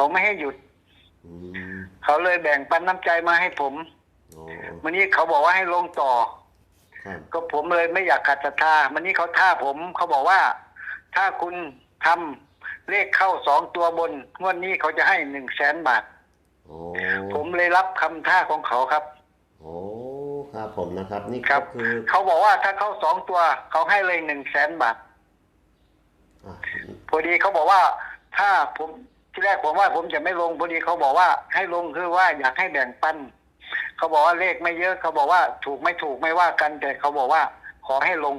เขาไม่ให้หยุด อืมเขาเลยแบ่งปันน้ำใจมาให้ผมโอ้วันนี้เขาบอกว่าให้ลงต่อ ครับก็ผมเลยไม่อยากขัดศรัทธาวันนี้เขาท่าผมเขาบอกว่า ถ้าคุณทำเลขเข้าสองตัวบนงวดนี้เขาจะให้หนึ่งแสนบาท โอ้ผมเลยรับคำท่าของเขาครับ โอ้ครับผมนะครับนี่ครัก็บ คือเขาบอกว่าถ้าเข้าสองตัวเขาให้เลยหนึ่งแสนบาท อะพอดีเขาบอกว่า ถ้าผม ที่แรกผมว่าผมจะไม่ลงพอดีเขาบอกว่าให้ลงคือว่าอยากให้แบ่งปัน เขาบอกว่าเลขไม่เยอะเขาบอกว่าถูกไม่ถูกไม่ว่ากัน แต่เขาบอกว่าขอให้ลง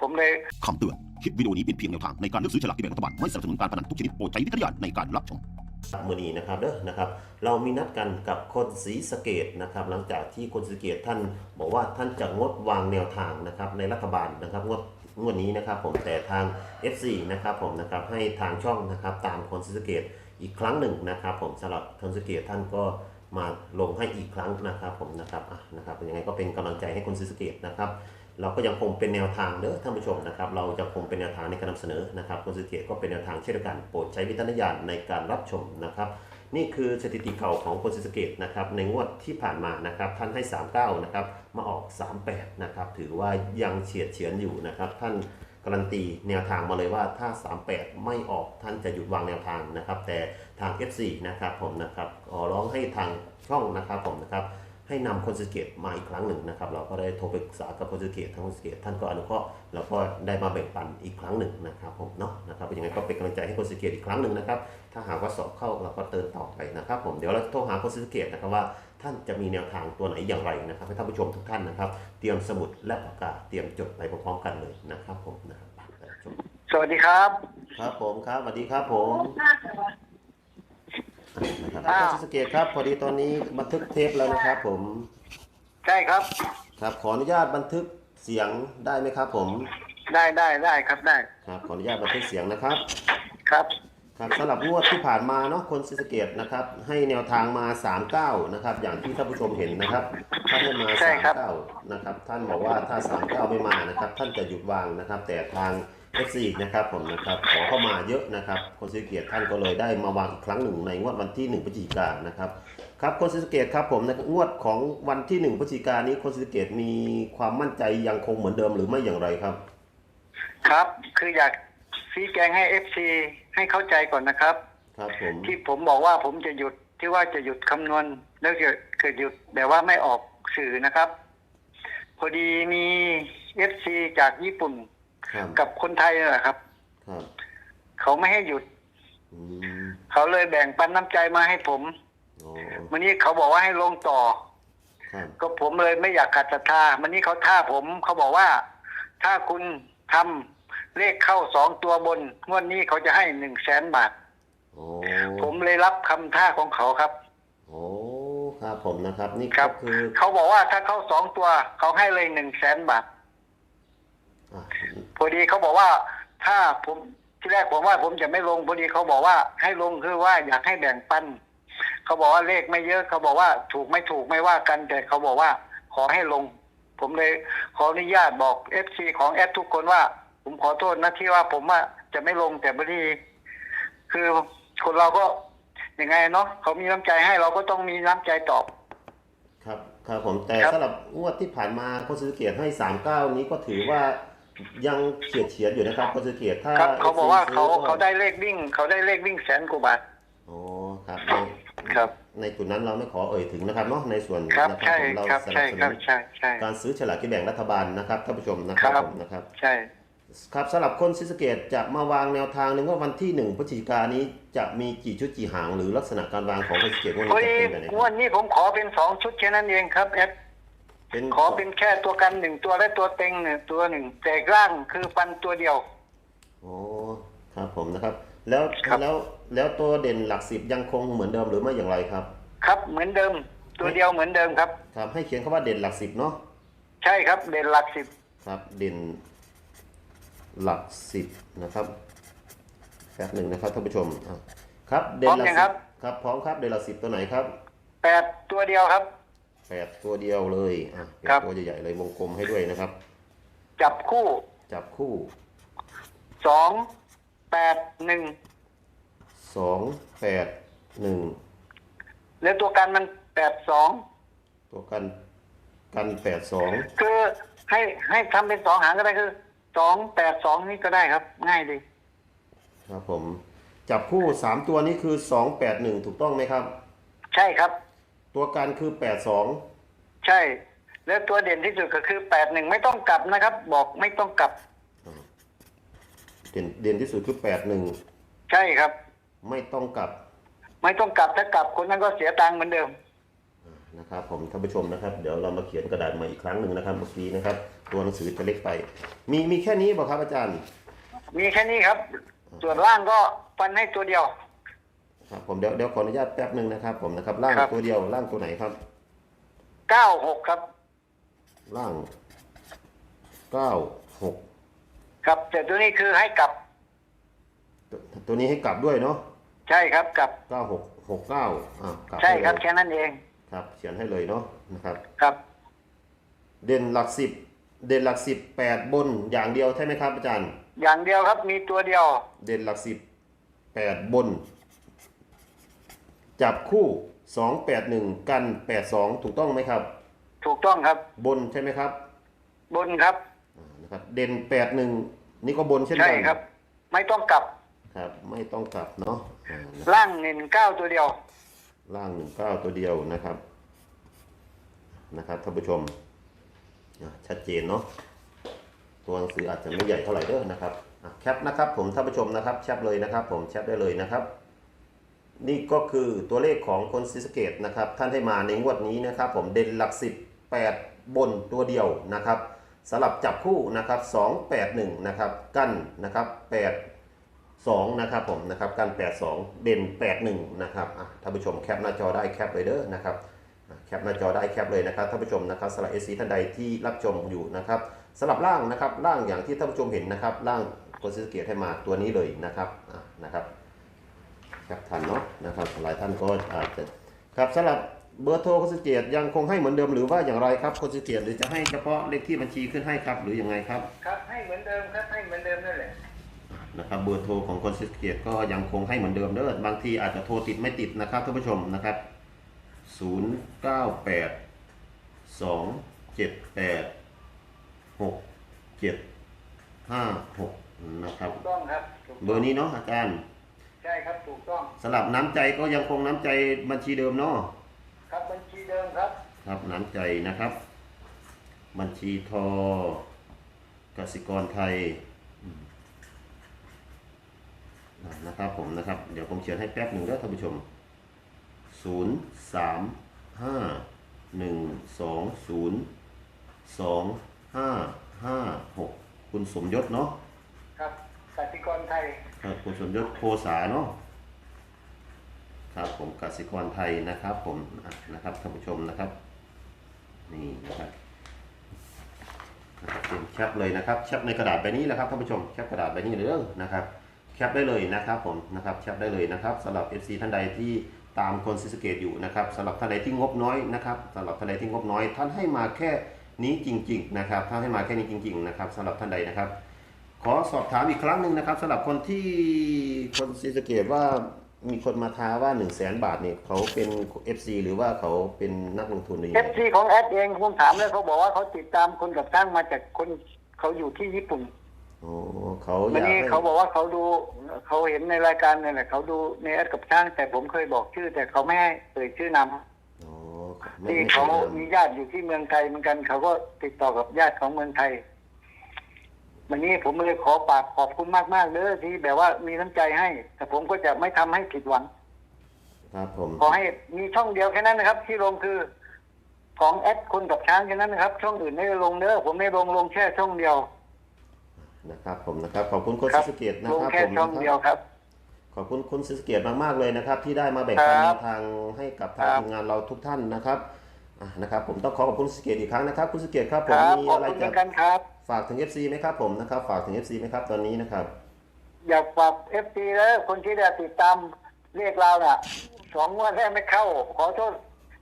ผมเลยคำเตือนคลิปวิดีโอนี้เป็นเพียงแนวทางในการเลือกซื้อฉลากกินแบ่งรัฐบาลไม่สนับสนุนการพนันทุกชนิดโปรดใช้วิจารณญาณในการรับชมมือนี้นะครับเด้อนะครับ เรามีนัดกันกับคนศรีสะเกดนะครับ หลังจากที่คนศรีสะเกดท่านบอกว่าท่านจะงดวางแนวทางนะครับในรัฐบาลนะครับงวดงวดนี้นะครับ ผมแต่ทาง FC นะครับผมนะครับให้ทางช่องนะครับตามคนศรีสะเกด อีกครั้งหนึ่งนะครับ ผมสำหรับคนศรีสะเกดท่านก็มาลงให้อีกครั้งนะครับผมนะครับอะนะครับยังไงก็เป็นกำลังใจให้คนศรีสเกดนะครับเราก็ยังคงเป็นแนวทางเด้อท่านผู้ชมนะครับ เราจะคงเป็นแนวทางในการนำเสนอนะครับคนสุเกตก็เป็นแนวทางเช่นเดียวกันโปรดใช้วิจารณญาณในการรับชมนะครับ นี่คือสถิติเก่าของคนศรีสเกตนะครับในงวดที่ผ่านมานะครับท่านให้ 39นะครับมาออก 38นะครับถือว่ายังเฉียดเฉือนอยู่นะครับท่าน การันตีแนวทางมาเลยว่าถ้า 38 ไม่ออกท่านจะหยุดวางแนวทางนะครับ แต่ทาง F4 นะครับผมนะครับขอร้องให้ทางช่องนะครับผมนะครับให้นำคนสเกตมาอีกครั้งหนึ่งนะครับ เราก็ได้โทรไปปรึกษากับคนสเกตทางคนสเกตท่านก็อนุเคราะห์แล้วก็ได้มาแบ่งปันอีกครั้งหนึ่งนะครับผมเนาะนะครับยังไงก็เป็นกำลังใจให้คนสเกตอีกครั้งหนึ่งนะครับ ถ้าหากว่าสอบเข้าเราก็เติมต่อไปนะครับ ผมเดี๋ยวเราโทรหาคนสเกตนะครับว่า ท่านจะมีแนวทางตัวไหนอย่างไรนะครับให้ท่านผู้ชมทุกท่านนะครับ เตรียมสมุดและปากกาเตรียมจดไปพร้อมๆกันเลยนะครับผมนะครับไปชมสวัสดีครับ ครับผมครับสวัสดีครับผมนะครับอ้าวคนสเกตครับ พอดีตอนนี้บันทึกเทปแล้วนะครับ ผม ใช่ครับ ครับขออนุญาตบันทึกเสียงได้ไหมครับ ผม ได้ได้ได้ครับได้ ครับขออนุญาตบันทึกเสียงนะครับ ครับ ครับสำหรับงวดที่ผ่านมาเนาะคนศรีสะเกดนะครับ ให้แนวทางมา 39 นะครับ อย่างที่ท่านผู้ชมเห็นนะครับท่านให้มา ใช่ครับ 39 นะครับ ท่านบอกว่าถ้า 39 ไม่มานะครับ ท่านจะหยุดวางนะครับ แต่ทาง F4 นะครับผมนะครับขอเข้ามาเยอะนะครับ คนศรีสะเกดท่านก็เลยได้มาวางอีกครั้งหนึ่งในงวดวันที่ 1พฤศจิกายนนะครับครับคนศรีสะเกดครับผมในงวดของวันที่ 1พฤศจิกายนนี้คนศรีสะเกดมีความมั่นใจยังคงเหมือนเดิมหรือไม่อย่างไรครับ ครับ คืออยาก ชี้แจงให้เอฟซีให้เข้าใจก่อนนะครับ ครับผม ที่ผมบอกว่าผมจะหยุดที่ว่าจะหยุดคำนวณแล้วเกิดเกิดหยุดแต่ว่าไม่ออกสื่อนะครับ พอดีมีเอฟซีจากญี่ปุ่นครับ กับคนไทยนั่นแหละครับ ครับเขาไม่ให้หยุด อืมเขาเลยแบ่งปันน้ำใจมาให้ผมโอ้วันนี้เขาบอกว่าให้ลงต่อ ครับ ก็ผมเลยไม่อยากขัดศรัทธาวันนี้เขาท่าผมเขาบอกว่า ถ้าคุณทำ เลขเข้าสองตัวบน งวดนี้เขาจะให้หนึ่งแสนบาท โอ้ผมเลยรับคำท่าของเขาครับ โอ้ครับผมนะครับนี่ครัก็บ คือเขาบอกว่าถ้าเข้าสองตัว เขาให้เลยหนึ่งแสนบาท อะพอดีเขาบอกว่าถ้าผมที่แรกผมว่าผมจะไม่ลงพอดีเขาบอกว่าให้ลงคือว่าอยากให้แบ่งปัน เขาบอกว่าเลขไม่เยอะเขาบอกว่าถูกไม่ถูกไม่ว่ากัน แต่เขาบอกว่าขอให้ลง ผมเลยขออนุญาตบอกเอฟซีของแอดทุกคนว่า ผมขอโทษนะที่ว่าผมว่าจะไม่ลงแต่พอดีคือคนเราก็ยังไงเนาะเขามีน้ำใจให้เราก็ต้องมีน้ำใจตอบ ครับครับผมแต่ครับ สำหรับงวดที่ผ่านมาโคชสุเกียรติให้สามเก้านี้ก็ถือว่ายังเฉียดเฉียดอยู่นะครับโคชสุเกียรติถ้าครับ เขาบอกว่าซื้เขาก็เขาได้เลขวิ่ง เขาได้เลขวิ่งแสนกว่าบาท โอ้ครับในครับ ในจุดนั้นเราไม่ขอเอ่ยถึงนะครับเนาะในส่วนครับ นะใช่ผมเราครับ สนัใช่บสคนุรับนใช่ใช่ การซื้อฉลากกินแบ่งรัฐบาลนะครับท่านผู้ชมนะครับครับ ผมนะครับ ใช่ ครับสำหรับคนศรีสะเกดจะมาวางแนวทางในงวดวันที่หนึ่งพฤศจิกายนนี้จะมีกี่ชุดกี่หางหรือลักษณะการวางของคนศรีสะเกดงวดพอนี้จะดีเป็นแบบไหนคงรับวันนี้ผมขอเป็นสองชุดแค่นั้นเองครับแอดเป็นขอเป็นแค่ตัวกันหนึ่งตัวและตัวเต็งหนึ่งตัวหนึ่งแต่ร่างคือฟันตัวเดียวโอ้ครับผมนะครับ แล้วครับแล้วแล้วตัวเด่นหลักสิบยังคงเหมือนเดิมหรือไม่อย่างไรครับ ครับเหมือนเดิม ตัวเดียวเหมือนเดิมครับครับให้เขียนคำว่าเด่นหลักสิบเนาะใช่ครับเด่นหลักสิบครับเด่น หลักสิบนะครับแป๊บหนึ่งนะครับท่านผู้ชมอะครับเด่นหลักสิบครับพร้อมครับเด่นหลักสิบตัวไหนครับแปดตัวเดียวครับ แปดตัวเดียวเลยอะเป็นครับ ตัวใหญ่ๆเลยวงกลมให้ด้วยนะครับ จับคู่จับคู่สองแปดหนึ่งสองแปดหนึ่งแล้วตัวกันมันแปดสองตัวกันกันแปดสองคือให้ให้ทำเป็นสองหางก็ได้คือ สองแปดสองนี่ก็ได้ครับ ง่ายดีครับผม จับคู่สามตัวนี้คือสองแปดหนึ่งถูกต้องไหมครับ ใช่ครับ ตัวกันคือแปดสองใช่ แล้วตัวเด่นที่สุดก็คือแปดหนึ่งไม่ต้องกลับนะครับ บอกไม่ต้องกลับ เด่นเด่นที่สุดคือแปดหนึ่งใช่ครับ ไม่ต้องกลับ ไม่ต้องกลับถ้ากลับคนนั้นก็เสียตังค์เหมือนเดิม นะครับผมท่านผู้ชมนะครับ เดี๋ยวเรามาเขียนกระดาษมาอีกครั้งหนึ่งนะครับเมื่อกี้นะครับ ตัวหนังสือจะเล็กไป มีมีแค่นี้เปล่าครับอาจารย์ มีแค่นี้ครับ ส่วนล่างก็ฟันให้ตัวเดียว ครับผมเดี๋ยวเดี๋ยวขออนุญาตแป๊บหนึ่งนะครับ ผมนะครับล่างครับ ตัวเดียวล่างตัวไหนครับ เก้าหกครับล่างเก้าหกครับแต่ตัวนี้คือให้กลับตัวตัวนี้ให้กลับด้วยเนาะใช่ครับกลับเก้าหกหกเก้าอ่ากลับใช่ครับให้เลยแค่นั้นเอง ครับ เขียนให้เลยเนาะนะครับ ครับ เด่นหลักสิบเด่นหลักสิบแปดบนอย่างเดียวใช่ไหมครับอาจารย์ อย่างเดียวครับมีตัวเดียว เด่นหลักสิบแปดบน จับคู่สองแปดหนึ่งกันแปดสองถูกต้องไหมครับ ถูกต้องครับ บนใช่ไหมครับบนครับ อ่านะครับ เด่นแปดหนึ่งนี่ก็บนเช่นใช่กันครับ ไม่ต้องกลับ ครับ ไม่ต้องกลับเนาะอ่านะครับล่างเน้นเก้าตัวเดียว ล่างหนึ่งเก้าตัวเดียวนะครับนะครับท่านผู้ชมชัดเจนเนาะตัวหนังสืออาจจะไม่ใหญ่เท่าไหร่เด้อนะครับแคปนะครับผมท่านผู้ชมนะครับแคปเลยนะครับ ผมแคปได้เลยนะครับ นี่ก็คือตัวเลขของคนศรีสเกตนะครับ ท่านให้มาในงวดนี้นะครับ ผมเด่นหลักสิบแปดบนตัวเดียวนะครับสลับจับคู่นะครับสองแปดหนึ่งนะครับ กั้นนะครับแปด 2นะครับผมนะครับการ 82 เด่น 81นะครับท่านผู้ชมแคปหน้าจอได้แคปเลยเด้อนะครับแคปหน้าจอได้แคปเลยนะครับท่านผู้ชมนะครับสำหรับเอซีท่านใดที่รับชมอยู่นะครับสลับล่างนะครับล่างอย่างที่ท่านผู้ชมเห็นนะครับล่างคนซิสเกตให้มาตัวนี้เลยนะครับนะครับแคปทันเนาะนะครับหลายท่านก็อาจจะครับสำหรับเบอร์โทรคนซิสเกตยังคงให้เหมือนเดิมหรือว่าอย่างไรครับคนซิสเกตหรือจะให้เฉพาะเลขที่บัญชีขึ้นให้ครับหรือยังไงครับครับให้เหมือนเดิมครับให้เหมือนเดิมนั่นแหละ นะครับเบอร์โทรของคนซิสเกตก็ยังคงให้เหมือนเดิมเด้อบางทีอาจจะโทรติดไม่ติดนะครับท่านผู้ชมนะครับ 0 9 8 2 7 8 6 7 5 6 นะครับ ถูกต้องครับถูกต้องเบอร์นี้เนาะอาจารย์ใช่ครับถูกต้องสลับน้ำใจก็ยังคงน้ำใจบัญชีเดิมเนาะครับบัญชีเดิมครับครับน้ำใจนะครับ บัญชีทกสิกรไทยอืมอ่า นะครับผมนะครับ เดี๋ยวผมเขียนให้แป๊บหนึ่งเด้อท่านผู้ชม 0 3 5 1 2 0 2 5 5 6 คุณสมยศเนาะครับกสิกรไทยครับคุณสมยศโพสาเนาะครับผมกสิกรไทยนะครับผมอะนะครับท่านผู้ชมนะครับ นี่นะครับนะครับเป็นแคปเลยนะครับแคปในกระดาษใบนี้แหละครับท่านผู้ชมแคปกระดาษใบนี้เลยนะครับ แคปได้เลยนะครับผมนะครับแคปได้เลยนะครับสำหรับ FC ท่านใดที่ตามคนซิสเกตอยู่นะครับสำหรับท่านใดที่งบน้อยนะครับสำหรับท่านใดที่งบน้อย ท่านให้มาแค่นี้จริง ๆ นะครับท่านให้มาแค่นี้จริง ๆ นะครับสำหรับท่านใดนะครับ ขอสอบถามอีกครั้งหนึ่งนะครับสำหรับคนที่คนซีสเกตว่ามีคนมาท้าว่า1 0 0 0 0แสนบาทเนี่ยเขาเป็น FC หรือว่าเขาเป็นนักลงทุนหรือยัเอไงฟซีของแอดเองผมถามแล้วเขาบอกว่าเขาติดตามคนกับช่างมาจากคนเขาอยู่ที่ญี่ปุ่น โอ้เขาอวันยากนี้ให้เขาบอกว่าเขาดูเขาเห็นในรายการนี่แหละเขาดูในแอดกับช่าง แต่ผมเคยบอกชื่อ แต่เขาไม่ให้เอ่ยชื่อนามอ๋อไม่ที่ไม่เขาเคยมีญาติอยู่ที่เมืองไทยเหมือนกัน เขาก็ติดต่อกับญาติของเมืองไทย วันนี้ผมเลยขอปากขอบคุณมากๆเลยที่แบบว่ามีน้ำใจให้ แต่ผมก็จะไม่ทำให้ผิดหวัง ครับผม ขอให้มีช่องเดียวแค่นั้นนะครับ ที่ลงคือของแอดคนกับช้างแค่นั้นนะครับ ช่องอื่นไม่ได้ลงเด้อผมไม่ลงลงแค่ช่องเดียว นะครับผมนะครับขอบคุณคนครัซีสะเกตนะลงครับแค่ผมช่องนะเดีคยวรับครับ ขอบคุณคุณซีสะเกตมากๆเลยนะครับ ที่ได้มาแบ่งปันคแนรับวทางให้กับทางครับ ทีมงานเราทุกท่านนะครับอะนะครับ ผมต้องขอขอบคุณซีสะเกตอีกครั้งนะครับ คุณซีสะเกตครับผคมรับมีขอบอะไรคุณเหจะมือนกันครับ ฝากถึง FC ไหมครับผมนะครับ ฝากถึง FC ไหมครับตอนนี้นะครับ อยากฝากเอฟซีแล้วคนที่ได้ติดตามเรียกเราน่ะสองงวันแรกไม่เข้า ขอโทษ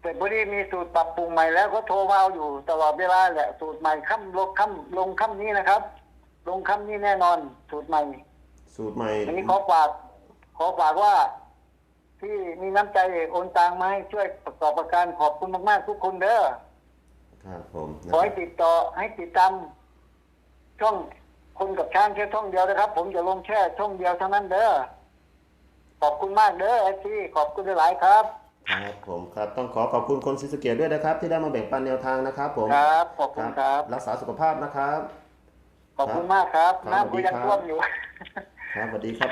แต่พอดีมีสูตรปรับปรุงใหม่แล้วก็โทรมาเอาอยู่ตลอดเวลาแหละสูตรใหม่ค่ำลงค่ำลงค่ำนี้นะครับ ลงค่ำนี้แน่นอน สูตรใหม่ สูตรใหม่อันนี้ขอฝาก ขอฝากว่า ที่มีน้ำใจโอนตังมาให้ช่วยประกอบประกันขอบคุณมากๆทุกคนเด้อครับผมนะขอคให้รับติดต่อให้ติดตามช่องคนกับช้างแค่ช่องเดียวนะครับ ผมจะลงแค่ช่องเดียวเท่านั้นเด้อขอบคุณมากเด้อไอซีขอบคุณหลายๆครับครับผมครับต้องขอขอบคุณคนศรีสะเกดด้วยนะครับ ที่ได้มาแบ่งปันแนวทางนะครับ ผมครับขอบคุณครับ รักษาสุขภาพนะครับ ขอบคุณมากครับครับน้ำกูยังสวัสดีครับท่วมอยู่ ครับสวัสดีครับ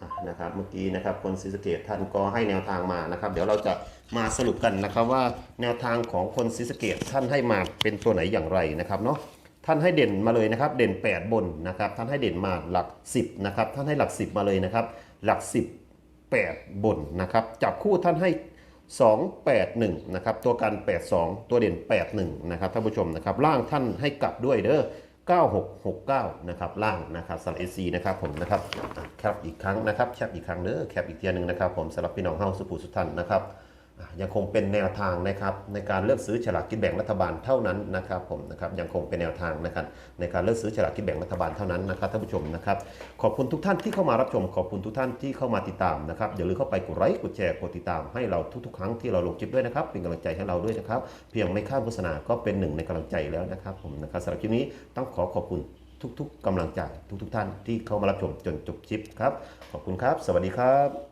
อะนะครับเมื่อกี้นะครับคนศรีสะเกดท่านก็ให้แนวทางมานะครับ เดี๋ยวเราจะมาสรุปกันนะครับว่าแนวทางของคนศรีสะเกดท่านให้มาเป็นตัวไหนอย่างไรนะครับเนาะท่านให้เด่นมาเลยนะครับ เด่น 8 บนนะครับ ท่านให้เด่นมาหลัก 10นะครับท่านให้หลัก 10 มาเลยนะครับ หลัก 10 8 บนนะครับจับคู่ท่านให้ 281นะครับตัวกัน 82 ตัวเด่น 81นะครับท่านผู้ชมนะครับล่างท่านให้กลับด้วยเด้อ 9669 นะครับล่างนะครับสำหรับ AC นะครับผมนะครับแคปอีกครั้งนะครับแคปอีกครั้งเด้อแคปอีกเทียหนึ่งนะครับผมสำหรับพี่น้องเฮาสุภูสุทันนะครับ ยังคงเป็นแนวทางนะครับในการเลือกซื้อฉลากกินแบ่งรัฐบาลเท่านั้นนะครับผมนะครับยังคงเป็นแนวทางนะครับในการเลือกซื้อฉลากกินแบ่งรัฐบาลเท่านั้นนะครับท่านผู้ชมนะครับขอบคุณทุกท่านที่เข้ามารับชม ขอบคุณทุกท่านที่เข้ามาติดตามนะครับอย่าลืมเข้าไปกดไลค์กดแชร์กดติดตามให้เราทุกๆ ครั้งที่เราลงคลิปด้วยนะครับเป็นกำลังใจให้เราด้วยนะครับ เพียงไม่ข้ามโฆษณาก็เป็นหนึ่งในกำลังใจแล้วนะครับผมนะครับสำหรับคลิปนี้ต้องขอขอบคุณทุกๆกำลังใจทุกๆ ท่านที่เข้ามารับชมจนจบคลิปครับขอบคุณครับ สวัสดีครับ